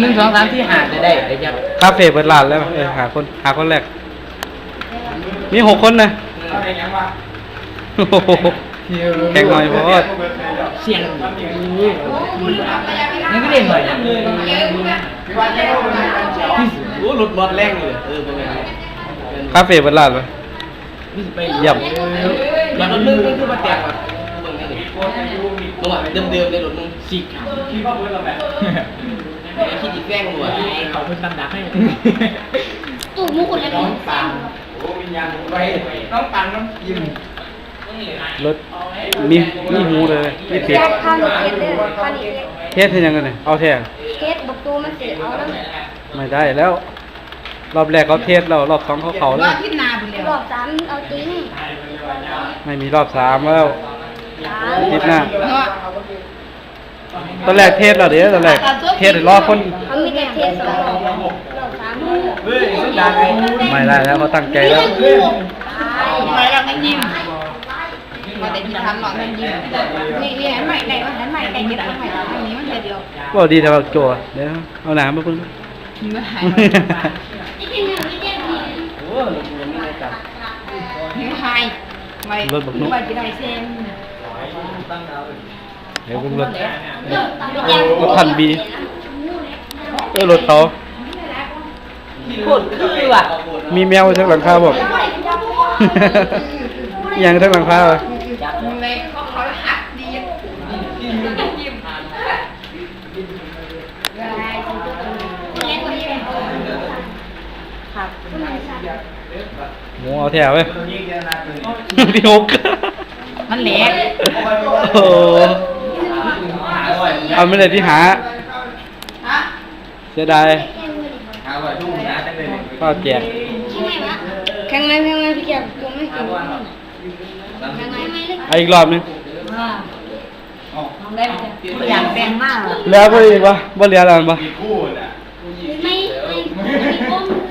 หนึ่งสองสามที่หาจะได้ไอ้ยักษ์คาเฟ่เปิดร้านแล้วเออหาคนหาคนแรก มีหกคนนะอะไรยังวะโอ้โหแข่งหน่อยเพราะว่าเสียงนี่ก็เล่นหน่อยนะโอ้หลุดบอลแรงเลยเออเป็นไงคาเฟ่เปิดร้านเลยไปเยี่ยมอย่างรถนึงคือมาแตกว่ะตัวเดิมเดิมในรถนึงสิกคิดว่าเพื่อนเราแบบคิดอีก แกล้งหัวเขาเพิ่งตำดักให้ตู่มุกุลแล้วน้องปังโอ้วิญญาณไปน้องปังน้องยิ้มรถมีมีหูเลยมีเทสข้าวหนูเทสเลยข้าวนี้เทสให้ยังไงเนี่ยเอาแท้เทสบอกตูมันสิเอาแล้วไม่ได้แล้ว รอบแรกเขาเทสแล้วรอบสองเขาเขาเลยที่นาบุญเร็วรอบสามเอาจริงไม่มีรอบสามแล้วสามอาทิตย์หน้าเนาะ ตอนแรกเทสแล้วเดี๋ยวตอนแรกเทสให้รอคนเขามีแต่เทสสองรอบรอบสามเฮ้ยสุดดังเลยไม่ได้แล้วเขาตั้งใจแล้วตายทำไมเราไม่ยิ้มมาแต่ที่ทำหลอกไม่ยิ้มนี่นี่หันใหม่ไหนวะหันใหม่ไหนมีแต่หันใหม่ทางนี้มันเดียวว่าดีแต่ว่าโจวเดี๋ยวเอาหนามาเพิ่งไม่หายนี่เป็นอย่างนี้เรียกดีโอ้ยมันไม่ได้จับไม่หายไม่ไม่จะได้เส้น เดี๋ยวเพิ่งรถแจ้งรถทันบีเออรถเขาโคตรคือว่ะมีแมวทั้งหลังคาบอกยังทั้งหลังคาเลยไม่เขาเขาหักดียิ้มครับหมูเอาแถวไว้ยที่หกมันแหลกโอ้โห เอาไม่ได้ที่หาเสียดายก็แจกแข่งไหมแข่งไหมพี่แก่ตัวไม่แข่งอีกรอบนึงอยากแบ่งมากแล้วก็อีกวะบ่เรียนอะไรบ้างไม่ไม่